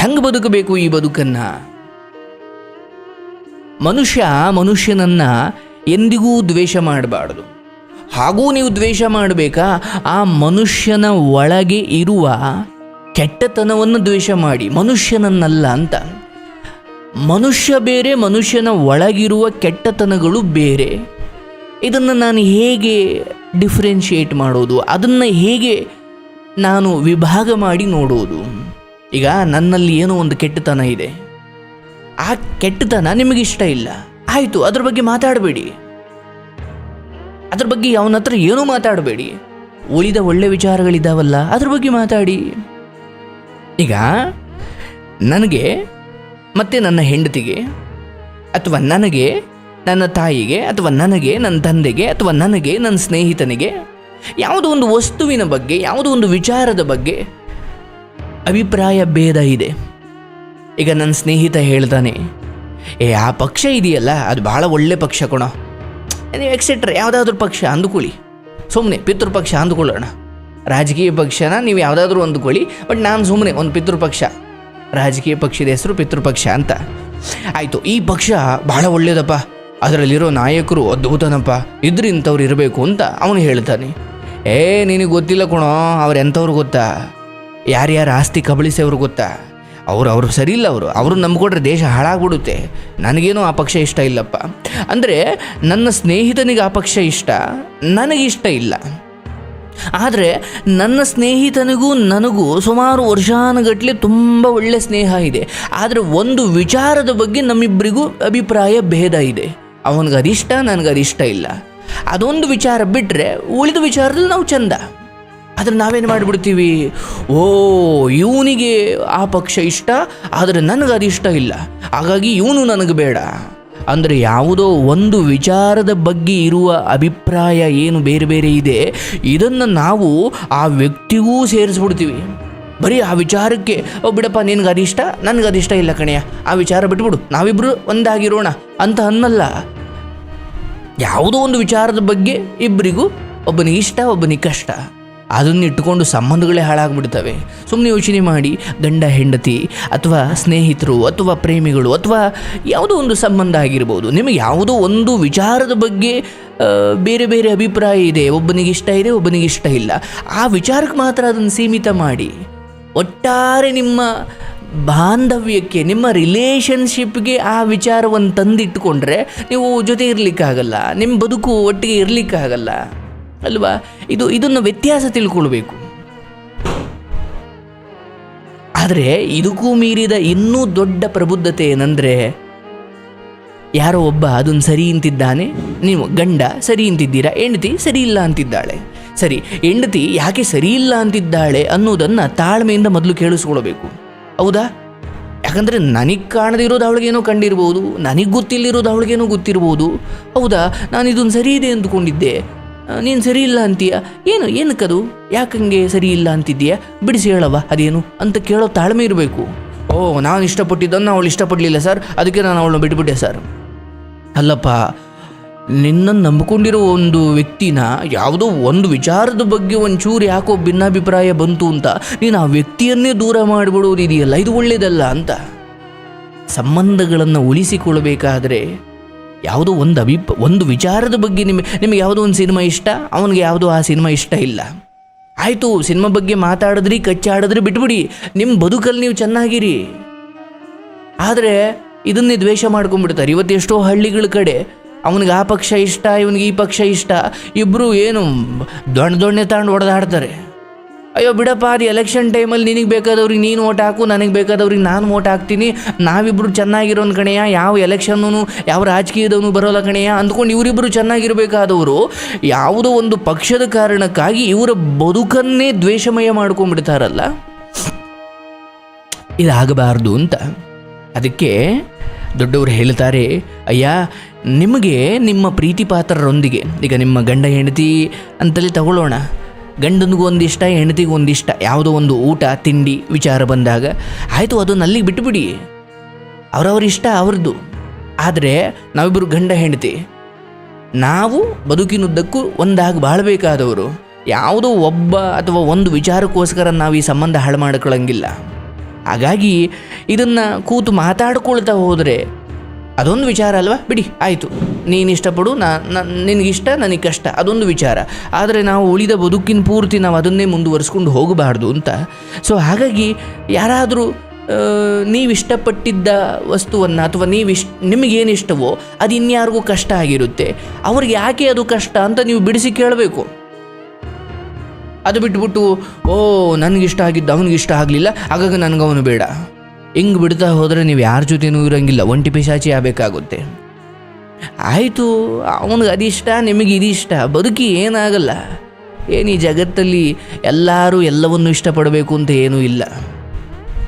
ಹೆಂಗೆ ಬದುಕಬೇಕು ಈ ಬದುಕನ್ನು? ಮನುಷ್ಯ ಮನುಷ್ಯನನ್ನ ಎಂದಿಗೂ ದ್ವೇಷ ಮಾಡಬಾರ್ದು. ಹಾಗೂ ನೀವು ದ್ವೇಷ ಮಾಡಬೇಕಾ? ಆ ಮನುಷ್ಯನ ಒಳಗೆ ಇರುವ ಕೆಟ್ಟತನವನ್ನು ದ್ವೇಷ ಮಾಡಿ, ಮನುಷ್ಯನನ್ನಲ್ಲ ಅಂತ. ಮನುಷ್ಯ ಬೇರೆ, ಮನುಷ್ಯನ ಒಳಗಿರುವ ಕೆಟ್ಟತನಗಳು ಬೇರೆ. ಇದನ್ನು ನಾನು ಹೇಗೆ ಡಿಫ್ರೆನ್ಷಿಯೇಟ್ ಮಾಡೋದು? ಅದನ್ನು ಹೇಗೆ ನಾನು ವಿಭಾಗ ಮಾಡಿ ನೋಡೋದು? ಈಗ ನನ್ನಲ್ಲಿ ಏನೋ ಒಂದು ಕೆಟ್ಟತನ ಇದೆ. ಆ ಕೆಟ್ಟತನ ನಿಮಗೆ ಇಷ್ಟ ಇಲ್ಲ. ಆಯಿತು, ಅದ್ರ ಬಗ್ಗೆ ಮಾತಾಡಬೇಡಿ. ಅದ್ರ ಬಗ್ಗೆ ಅವನ ಹತ್ರ ಏನೂ ಮಾತಾಡಬೇಡಿ. ಉಳಿದ ಒಳ್ಳೆ ವಿಚಾರಗಳಿದ್ದಾವಲ್ಲ ಅದ್ರ ಬಗ್ಗೆ ಮಾತಾಡಿ. ಈಗ, ನನಗೆ ಮತ್ತೆ ನನ್ನ ಹೆಂಡತಿಗೆ, ಅಥವಾ ನನಗೆ ನನ್ನ ತಾಯಿಗೆ, ಅಥವಾ ನನಗೆ ನನ್ನ ತಂದೆಗೆ, ಅಥವಾ ನನಗೆ ನನ್ನ ಸ್ನೇಹಿತನಿಗೆ, ಯಾವುದೋ ಒಂದು ವಸ್ತುವಿನ ಬಗ್ಗೆ, ಯಾವುದೋ ಒಂದು ವಿಚಾರದ ಬಗ್ಗೆ ಅಭಿಪ್ರಾಯ ಭೇದ ಇದೆ. ಈಗ ನನ್ನ ಸ್ನೇಹಿತ ಹೇಳ್ತಾನೆ ಏ, ಆ ಪಕ್ಷ ಇದೆಯಲ್ಲ, ಅದು ಭಾಳ ಒಳ್ಳೆ ಪಕ್ಷ ಕೊಣ. ನೀವು ಎಕ್ಸೆಟ್ರಾ ಯಾವುದಾದ್ರೂ ಪಕ್ಷ ಅಂದ್ಕೊಳ್ಳಿ. ಸುಮ್ಮನೆ ಪಿತೃಪಕ್ಷ ಅಂದ್ಕೊಳ್ಳೋಣ. ರಾಜಕೀಯ ಪಕ್ಷನ ನೀವು ಯಾವುದಾದ್ರೂ ಅಂದ್ಕೊಳ್ಳಿ, ಬಟ್ ನಾನು ಸುಮ್ಮನೆ ಒಂದು ಪಿತೃಪಕ್ಷ ರಾಜಕೀಯ ಪಕ್ಷದ ಹೆಸರು ಪಿತೃಪಕ್ಷ ಅಂತ. ಆಯಿತು, ಈ ಪಕ್ಷ ಭಾಳ ಒಳ್ಳೆಯದಪ್ಪ ಅದರಲ್ಲಿರೋ ನಾಯಕರು ಅದ್ಭುತನಪ್ಪ. ಇದ್ರ ಇಂಥವ್ರು ಇರಬೇಕು ಅಂತ ಅವನು ಹೇಳ್ತಾನೆ ಏ, ನಿನಗೆ ಗೊತ್ತಿಲ್ಲ ಕಣೋ, ಅವ್ರು ಎಂಥವ್ರು ಗೊತ್ತಾ? ಯಾರ್ಯಾರು ಆಸ್ತಿ ಕಬಳಿಸೋರು ಗೊತ್ತಾ? ಅವರು ಅವರು ಸರಿ ಇಲ್ಲ ಅವರು ಅವರು ನಂಬ್ಕೊಂಡ್ರೆ ದೇಶ ಹಾಳಾಗ್ಬಿಡುತ್ತೆ. ನನಗೇನೋ ಆ ಪಕ್ಷ ಇಷ್ಟ ಇಲ್ಲಪ್ಪ. ಅಂದರೆ ನನ್ನ ಸ್ನೇಹಿತನಿಗೆ ಆ ಪಕ್ಷ ಇಷ್ಟ? ನನಗಿಷ್ಟ ಇಲ್ಲ. ಆದರೆ ನನ್ನ ಸ್ನೇಹಿತನಿಗೂ ನನಗೂ ಸುಮಾರು ವರ್ಷಾನುಗಟ್ಟಲೆ ತುಂಬ ಒಳ್ಳೆ ಸ್ನೇಹ ಇದೆ. ಆದರೆ ಒಂದು ವಿಚಾರದ ಬಗ್ಗೆ ನಮ್ಮಿಬ್ಬರಿಗೂ ಅಭಿಪ್ರಾಯ ಭೇದ ಇದೆ. ಅವನಿಗೆ ಅದಿಷ್ಟ ನನಗೆ ಅದಿಷ್ಟ ಇಲ್ಲ. ಅದೊಂದು ವಿಚಾರ ಬಿಟ್ಟರೆ ಉಳಿದ ವಿಚಾರದಲ್ಲಿ ನಾವು ಚಂದ. ಆದರೆ ನಾವೇನು ಮಾಡಿಬಿಡ್ತೀವಿ? ಓ, ಇವನಿಗೆ ಆ ಪಕ್ಷ ಇಷ್ಟ, ಆದರೆ ನನಗೆ ಅದು ಇಷ್ಟ ಇಲ್ಲ. ಹಾಗಾಗಿ ಇವನು ನನಗೆ ಬೇಡ. ಅಂದರೆ ಯಾವುದೋ ಒಂದು ವಿಚಾರದ ಬಗ್ಗೆ ಇರುವ ಅಭಿಪ್ರಾಯ ಏನು ಬೇರೆ ಬೇರೆ ಇದೆ, ಇದನ್ನು ನಾವು ಆ ವ್ಯಕ್ತಿಗೂ ಸೇರಿಸ್ಬಿಡ್ತೀವಿ. ಬರೀ ಆ ವಿಚಾರಕ್ಕೆ, ಓ, ಬಿಡಪ್ಪ, ನಿನಗೆ ಇಷ್ಟ, ನನಗೆ ಇಷ್ಟ ಇಲ್ಲ ಕಣೆಯ ಆ ವಿಚಾರ ಬಿಟ್ಬಿಡು ನಾವಿಬ್ಬರು ಒಂದಾಗಿರೋಣ ಅಂತ ಅನ್ನಲ್ಲ. ಯಾವುದೋ ಒಂದು ವಿಚಾರದ ಬಗ್ಗೆ ಇಬ್ಬರಿಗೂ ಒಬ್ಬನಿಗೆ ಇಷ್ಟ, ಒಬ್ಬನಿಗೆ ಕಷ್ಟ. ಅದನ್ನ ಇಟ್ಟುಕೊಂಡು ಸಂಬಂಧಗಳೇ ಹಾಳಾಗ್ಬಿಡ್ತವೆ. ಸುಮ್ಮನೆ ಯೋಚನೆ ಮಾಡಿ, ಗಂಡ, ಹೆಂಡತಿ, ಅಥವಾ ಸ್ನೇಹಿತರು, ಅಥವಾ ಪ್ರೇಮಿಗಳು, ಅಥವಾ ಯಾವುದೋ ಒಂದು ಸಂಬಂಧ ಆಗಿರ್ಬೋದು. ನಿಮಗೆ ಯಾವುದೋ ಒಂದು ವಿಚಾರದ ಬಗ್ಗೆ ಬೇರೆ ಬೇರೆ ಅಭಿಪ್ರಾಯ ಇದೆ, ಒಬ್ಬನಿಗೆ ಇಷ್ಟ ಇದೆ, ಒಬ್ಬನಿಗೆ ಇಷ್ಟ ಇಲ್ಲ. ಆ ವಿಚಾರಕ್ಕೆ ಮಾತ್ರ ಅದನ್ನು ಸೀಮಿತ ಮಾಡಿ. ಒಟ್ಟಾರೆ ನಿಮ್ಮ ಬಾಂಧವ್ಯಕ್ಕೆ, ನಿಮ್ಮ ರಿಲೇಷನ್ಶಿಪ್ಗೆ ಆ ವಿಚಾರವನ್ನು ತಂದಿಟ್ಟುಕೊಂಡ್ರೆ ನೀವು ಜೊತೆ ಇರಲಿಕ್ಕಾಗಲ್ಲ. ನಿಮ್ಮ ಬದುಕು ಒಟ್ಟಿಗೆ ಇರಲಿಕ್ಕಾಗಲ್ಲ. ಅಲ್ವಾ? ಇದು, ಇದನ್ನು ವ್ಯತ್ಯಾಸ ತಿಳ್ಕೊಳ್ಬೇಕು. ಆದರೆ ಇದಕ್ಕೂ ಮೀರಿದ ಇನ್ನೂ ದೊಡ್ಡ ಪ್ರಬುದ್ಧತೆ ಏನಂದರೆ, ಯಾರೋ ಒಬ್ಬ ಅದನ್ನು ಸರಿ ಅಂತಿದ್ದಾನೆ, ನೀವು ಗಂಡ ಸರಿ ಅಂತಿದ್ದೀರಾ, ಹೆಂಡತಿ ಸರಿ ಇಲ್ಲ ಅಂತಿದ್ದಾಳೆ. ಸರಿ, ಹೆಂಡತಿ ಯಾಕೆ ಸರಿ ಇಲ್ಲ ಅಂತಿದ್ದಾಳೆ ಅನ್ನೋದನ್ನು ತಾಳ್ಮೆಯಿಂದ ಮೊದಲು ಕೇಳಿಸ್ಕೊಳ್ಬೇಕು. ಹೌದಾ? ಯಾಕಂದರೆ ನನಗೆ ಕಾಣದಿರೋದು ಅವಳಿಗೇನೋ ಕಂಡಿರ್ಬೋದು, ನನಗೆ ಗೊತ್ತಿಲ್ಲಿರೋದು ಅವಳಿಗೇನೋ ಗೊತ್ತಿರ್ಬೋದು. ಹೌದಾ? ನಾನು ಇದೊಂದು ಸರಿ ಇದೆ ಅಂದ್ಕೊಂಡಿದ್ದೆ. ನೀನು ಸರಿ ಇಲ್ಲ ಅಂತೀಯ? ಏನು, ಏನಕ್ಕದು? ಯಾಕಂಗೆ ಸರಿ ಇಲ್ಲ ಅಂತಿದ್ದೀಯ? ಬಿಡಿಸಿ ಹೇಳವ ಅದೇನು? ಅಂತ ಕೇಳೋ ತಾಳ್ಮೆ ಇರಬೇಕು. ಓ, ನಾನು ಇಷ್ಟಪಟ್ಟಿದ್ದನ್ನು ಅವಳು ಇಷ್ಟಪಡಲಿಲ್ಲ, ಸರ್. ಅದಕ್ಕೆ ನಾನು ಅವಳನ್ನ ಬಿಟ್ಬಿಟ್ಟೆ, ಸರ್. ಅಲ್ಲಪ್ಪ ನಿನ್ನನ್ನು ನಂಬಿಕೊಂಡಿರೋ ಒಂದು ವ್ಯಕ್ತಿನ ಯಾವುದೋ ಒಂದು ವಿಚಾರದ ಬಗ್ಗೆ ಒಂಚೂರು ಯಾಕೋ ಭಿನ್ನಾಭಿಪ್ರಾಯ ಬಂತು ಅಂತ ನೀನು ಆ ವ್ಯಕ್ತಿಯನ್ನೇ ದೂರ ಮಾಡಿಬಿಡೋದು ಇದೆಯಲ್ಲ ಇದು ಒಳ್ಳೇದಲ್ಲ ಅಂತ. ಸಂಬಂಧಗಳನ್ನು ಉಳಿಸಿಕೊಳ್ಳಬೇಕಾದ್ರೆ ಯಾವುದೋ ಒಂದು ಅಭಿಪ ಒಂದು ವಿಚಾರದ ಬಗ್ಗೆ ನಿಮಗೆ ನಿಮಗೆ ಯಾವುದೋ ಒಂದು ಸಿನಿಮಾ ಇಷ್ಟ? ಅವನಿಗೆ ಯಾವುದೋ ಆ ಸಿನಿಮಾ ಇಷ್ಟ ಇಲ್ಲ. ಆಯಿತು, ಸಿನಿಮಾ ಬಗ್ಗೆ ಮಾತಾಡಿದ್ರಿ, ಕಚ್ಚಾಡಿದ್ರಿ, ಬಿಟ್ಬಿಡಿ. ನಿಮ್ಮ ಬದುಕಲ್ಲಿ ನೀವು ಚೆನ್ನಾಗಿರಿ. ಆದರೆ, ಇದನ್ನೇ ದ್ವೇಷ ಮಾಡ್ಕೊಂಡ್ಬಿಡ್ತಾರೆ. ಇವತ್ತು ಎಷ್ಟೋ ಹಳ್ಳಿಗಳ ಕಡೆ ಅವನಿಗೆ ಆ ಪಕ್ಷ ಇಷ್ಟ, ಇವನಿಗೆ ಈ ಪಕ್ಷ ಇಷ್ಟ. ಇಬ್ಬರು ಏನು ದೊಣ್ಣೆ ದೊಣ್ಣೆ ತಗೊಂಡು ಹೊಡೆದಾಡ್ತಾರೆ ಅಯ್ಯೋ, ಬಿಡಪ್ಪ, ಅದು ಎಲೆಕ್ಷನ್ ಟೈಮಲ್ಲಿ ನಿನಗೆ ಬೇಕಾದವ್ರಿಗೆ ನೀನು ಓಟ್ ಹಾಕು, ನನಗೆ ಬೇಕಾದವ್ರಿಗೆ ನಾನು ಓಟ್ ಹಾಕ್ತೀನಿ. ನಾವಿಬ್ಬರು ಚೆನ್ನಾಗಿರೋನ್ ಕಣೆಯ? ಯಾವ ಎಲೆಕ್ಷನ್ನು ಯಾವ ರಾಜಕೀಯದವನು ಬರೋಲ್ಲ ಕಣೆಯ? ಅಂದ್ಕೊಂಡು ಇವರಿಬ್ಬರು ಚೆನ್ನಾಗಿರಬೇಕಾದವರು ಯಾವುದೋ ಒಂದು ಪಕ್ಷದ ಕಾರಣಕ್ಕಾಗಿ ಇವರ ಬದುಕನ್ನೇ ದ್ವೇಷಮಯ ಮಾಡ್ಕೊಂಡ್ಬಿಡ್ತಾರಲ್ಲ? ಇದಾಗಬಾರ್ದು ಅಂತ. ಅದಕ್ಕೆ ದೊಡ್ಡವರು ಹೇಳ್ತಾರೆ, ಅಯ್ಯ, ನಿಮಗೆ ನಿಮ್ಮ ಪ್ರೀತಿ ಪಾತ್ರರೊಂದಿಗೆ ಈಗ ನಿಮ್ಮ ಗಂಡ ಹೆಂಡತಿ ಅಂತಲೇ ತಗೊಳ್ಳೋಣ. ಗಂಡನಿಗೂ ಒಂದಿಷ್ಟ, ಹೆಂಡತಿಗೂ ಒಂದಿಷ್ಟ, ಯಾವುದೋ ಒಂದು ಊಟ, ತಿಂಡಿ, ವಿಚಾರ ಬಂದಾಗ, ಆಯಿತು ಅದನ್ನು ಅಲ್ಲಿಗೆ ಬಿಟ್ಟುಬಿಡಿ ಅವರವ್ರ ಇಷ್ಟ, ಅವ್ರದ್ದು. ಆದರೆ ನಾವಿಬ್ಬರು ಗಂಡ, ಹೆಂಡತಿ. ನಾವು ಬದುಕಿನುದ್ದಕ್ಕೂ ಒಂದಾಗಿ ಬಾಳಬೇಕಾದವರು. ಯಾವುದೋ ಒಬ್ಬ ಅಥವಾ ಒಂದು ವಿಚಾರಕ್ಕೋಸ್ಕರ ನಾವು ಈ ಸಂಬಂಧ ಹಾಳು ಮಾಡ್ಕೊಳ್ಳಂಗಿಲ್ಲ ಹಾಗಾಗಿ ಇದನ್ನು ಕೂತು ಮಾತಾಡ್ಕೊಳ್ತಾ ಹೋದರೆ ಅದೊಂದು ವಿಚಾರ ಅಲ್ವಾ? ಬಿಡಿ, ಆಯಿತು. ನೀನು ಇಷ್ಟಪಡು, ನಾ ನಿನಗಿಷ್ಟ ನನಗೆ ಕಷ್ಟ ಅದೊಂದು ವಿಚಾರ. ಆದರೆ ನಾವು ಉಳಿದ ಬದುಕಿನ ಪೂರ್ತಿ ನಾವು ಅದನ್ನೇ ಮುಂದುವರಿಸ್ಕೊಂಡು ಹೋಗಬಾರ್ದು ಅಂತ. ಸೊ ಹಾಗಾಗಿ ಯಾರಾದರೂ ನೀವಿಷ್ಟಪಟ್ಟಿದ್ದ ವಸ್ತುವನ್ನು ಅಥವಾ ನೀವು ಇಷ್ಟ ನಿಮಗೇನು ಇಷ್ಟವೋ ಅದು ಇನ್ಯಾರಿಗೂ ಕಷ್ಟ ಆಗಿರುತ್ತೆ. ಅವ್ರಿಗೆ ಯಾಕೆ ಅದು ಕಷ್ಟ ಅಂತ ನೀವು ಬಿಡಿಸಿ ಕೇಳಬೇಕು. ಅದು ಬಿಟ್ಬಿಟ್ಟು, ಓ, ನನಗಿಷ್ಟ ಆಗಿದ್ದು, ಅವನಿಗಿಷ್ಟ ಆಗಲಿಲ್ಲ, ಹಾಗಾಗಿ ನನಗವನು ಬೇಡ. ಹಿಂಗೆ ಬಿಡ್ತಾ ಹೋದರೆ ನೀವು ಯಾರ ಜೊತೆನೂ ಇರೋಂಗಿಲ್ಲ. ಒಂಟಿ ಪಿಶಾಚಿ ಆಗಬೇಕಾಗುತ್ತೆ. ಆಯಿತು, ಅವನಿಗೆ ಅದಿಷ್ಟ, ನಿಮಗೆ ಇದಿಷ್ಟ. ಬದುಕಿ ಏನಾಗಲ್ಲ. ಏನು ಈ ಜಗತ್ತಲ್ಲಿ ಎಲ್ಲರೂ ಎಲ್ಲವನ್ನು ಇಷ್ಟಪಡಬೇಕು ಅಂತ ಏನೂ ಇಲ್ಲ.